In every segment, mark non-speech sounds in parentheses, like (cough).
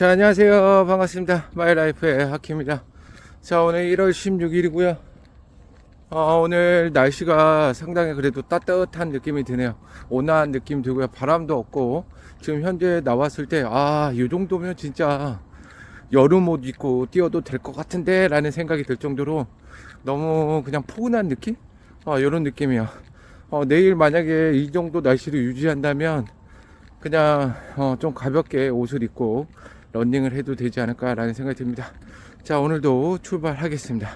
자, 안녕하세요. 반갑습니다. 마이라이프의 하키입니다. 자, 오늘 1월 16일이고요. 어, 오늘 날씨가 상당히 그래도 따뜻한 느낌이 드네요. 온화한 느낌 들고요. 바람도 없고, 지금 현재 나왔을 때, 아, 이 정도면 진짜 여름 옷 입고 뛰어도 될 것 같은데, 라는 생각이 들 정도로 너무 그냥 포근한 느낌? 어, 이런 느낌이야. 어, 내일 만약에 이 정도 날씨를 유지한다면, 그냥 어, 좀 가볍게 옷을 입고 런닝을 해도 되지 않을까라는 생각이 듭니다. 자 오늘도 출발하겠습니다.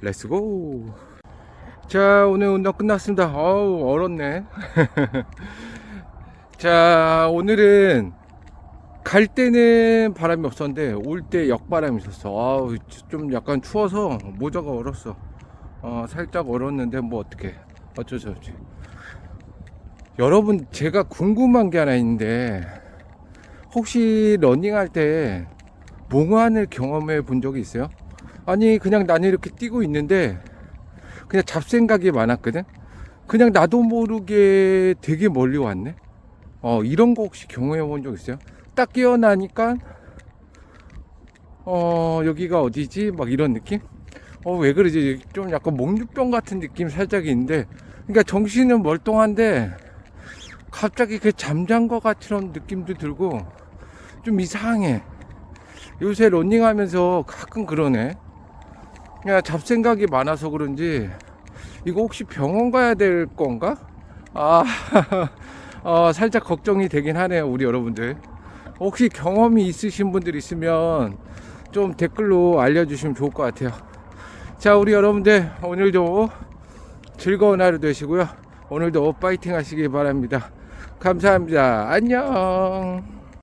렛츠고. 자 오늘 운동 끝났습니다. 어우 얼었네. (laughs) 자 오늘은 갈 때는 바람이 없었는데 올 때 역바람이 있었어. 아우 좀 약간 추워서 모자가 얼었어. 어 살짝 얼었는데 뭐 어떻게 어쩔 수 없지. 여러분 제가 궁금한 게 하나 있는데 혹시 러닝할 때 몽환을 경험해 본 적이 있어요? 아니 그냥 나는 이렇게 뛰고 있는데 그냥 잡생각이 많았거든? 그냥 나도 모르게 되게 멀리 왔네? 어 이런 거 혹시 경험해 본 적 있어요? 딱 깨어나니까 어 여기가 어디지? 막 이런 느낌? 어 왜 그러지? 좀 약간 목류병 같은 느낌 살짝 있는데 그러니까 정신은 멀쩡한데 갑자기 그 잠잔 것 같은 느낌도 들고 좀 이상해. 요새 런닝하면서 가끔 그러네. 그냥 잡생각이 많아서 그런지 이거 혹시 병원 가야 될 건가? 아, (laughs) 어, 살짝 걱정이 되긴 하네요, 우리 여러분들. 혹시 경험이 있으신 분들 있으면 좀 댓글로 알려주시면 좋을 것 같아요. 자, 우리 여러분들 오늘도 즐거운 하루 되시고요. 오늘도 파이팅 하시기 바랍니다. 감사합니다. 안녕.